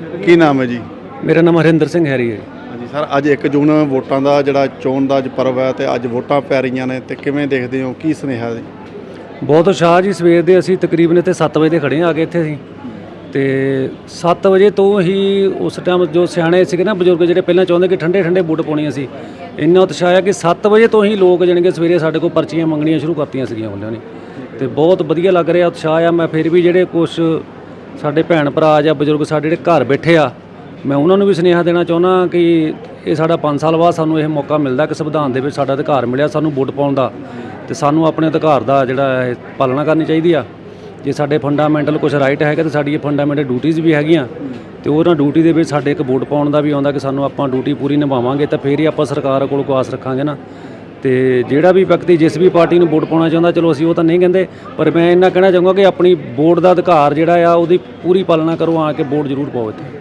ਕੀ ਨਾਮ ਹੈ ਜੀ? ਮੇਰਾ ਨਾਮ ਹਰਿੰਦਰ ਸਿੰਘ ਹੈਰੀ ਹੈ। ਹਾਂਜੀ ਸਰ ਅੱਜ 1 ਜੂਨ ਵੋਟਾਂ ਦਾ ਜਿਹੜਾ ਚੋਣ ਦਾ ਅੱਜ ਪਰਵ ਹੈ ਤੇ ਅੱਜ ਵੋਟਾਂ ਪੈ ਰਹੀਆਂ ਨੇ ਤੇ ਕਿਵੇਂ ਦੇਖਦੇ ਹੋ? ਕੀ ਸੁਨੇਹਾ ਹੈ? ਬਹੁਤ ਉਤਸ਼ਾਹ ਜੀ ਸਵੇਰ ਦੇ ਅਸੀਂ ਤਕਰੀਬਨ ਇੱਥੇ 7 ਵਜੇ ਦੇ ਖੜੇ ਆ ਕੇ ਇੱਥੇ ਅਸੀਂ। ਤੇ 7 ਵਜੇ ਤੋਂ ਹੀ ਉਸ ਟਾਈਮ ਜੋ ਸਿਆਣੇ ਸੀਗੇ ਨਾ ਬਜ਼ੁਰਗ ਜਿਹੜੇ ਪਹਿਲਾਂ ਚਾਹੁੰਦੇ ਕਿ ਠੰਡੇ ਠੰਡੇ ਬੂਟ ਪਾਉਣੀਆਂ ਸੀ ਇੰਨਾ ਉਤਸ਼ਾਹ ਆ ਕਿ 7 ਵਜੇ ਤੋਂ ਹੀ ਲੋਕ ਜਾਣੀ ਕਿ ਸਵੇਰੇ ਸਾਡੇ ਕੋਲ ਪਰਚੀਆਂ ਮੰਗਣੀਆਂ ਸ਼ੁਰੂ ਕਰਤੀਆਂ ਸੀਗੀਆਂ ਉਹਨਾਂ ਨੇ। ਤੇ ਬਹੁਤ ਵਧੀਆ ਲੱਗ ਰਿਹਾ ਉਤਸ਼ਾਹ ਆ ਮੈਂ ਫਿਰ ਵੀ ਜਿਹੜੇ ਕੁਝ ਸਾਡੇ ਭੈਣ ਭਰਾ ਜਾਂ ਬਜ਼ੁਰਗ ਸਾਡੇ ਜਿਹੜੇ ਘਰ ਬੈਠੇ ਆ, ਮੈਂ ਉਹਨਾਂ ਨੂੰ ਵੀ ਸੁਨੇਹਾ ਦੇਣਾ ਚਾਹੁੰਦਾ ਕਿ ਇਹ ਸਾਡਾ 5 ਸਾਲ ਬਾਅਦ ਸਾਨੂੰ ਇਹ ਮੌਕਾ ਮਿਲਦਾ ਕਿ ਸੰਵਿਧਾਨ ਦੇ ਵਿੱਚ ਸਾਡਾ ਅਧਿਕਾਰ ਮਿਲਿਆ ਸਾਨੂੰ ਵੋਟ ਪਾਉਣ ਦਾ ਤੇ ਸਾਨੂੰ ਆਪਣੇ ਅਧਿਕਾਰ ਦਾ ਜਿਹੜਾ ਇਹ ਪਾਲਣਾ ਕਰਨੀ ਚਾਹੀਦੀ ਆ। ਜੇ ਸਾਡੇ ਫੰਡਾਮੈਂਟਲ ਕੁਝ ਰਾਈਟ ਹੈਗਾ ਤੇ ਸਾਡੀ ਇਹ ਫੰਡਾਮੈਂਟਲ ਡਿਊਟੀਆਂ ਵੀ ਹੈਗੀਆਂ ਤੇ ਉਹਨਾਂ ਡਿਊਟੀ ਦੇ ਵਿੱਚ ਸਾਡੇ ਇੱਕ ਵੋਟ ਪਾਉਣ ਦਾ ਵੀ ਆਉਂਦਾ ਕਿ ਸਾਨੂੰ ਆਪਾਂ ਡਿਊਟੀ ਪੂਰੀ ਨਿਭਾਵਾਂਗੇ ਤਾਂ ਫੇਰ ਹੀ ਆਪਾਂ ਸਰਕਾਰ ਕੋਲ ਕੋ ਆਸ ਰੱਖਾਂਗੇ ਨਾ। ਤੇ ਜਿਹੜਾ ਵੀ ਵਿਅਕਤੀ ਜਿਸ ਵੀ ਪਾਰਟੀ ਨੂੰ ਵੋਟ ਪਾਉਣਾ ਚਾਹੁੰਦਾ, ਚਲੋ ਅਸੀਂ ਉਹ ਤਾਂ ਨਹੀਂ ਕਹਿੰਦੇ, ਪਰ ਮੈਂ ਇੰਨਾ ਕਹਿਣਾ ਚਾਹੂੰਗਾ ਕਿ ਆਪਣੀ ਵੋਟ ਦਾ ਅਧਿਕਾਰ ਜਿਹੜਾ ਆ, ਉਹਦੀ ਪੂਰੀ ਪਾਲਣਾ ਕਰੋ, ਆ ਕੇ ਵੋਟ ਜ਼ਰੂਰ ਪਾਓ ਇੱਥੇ।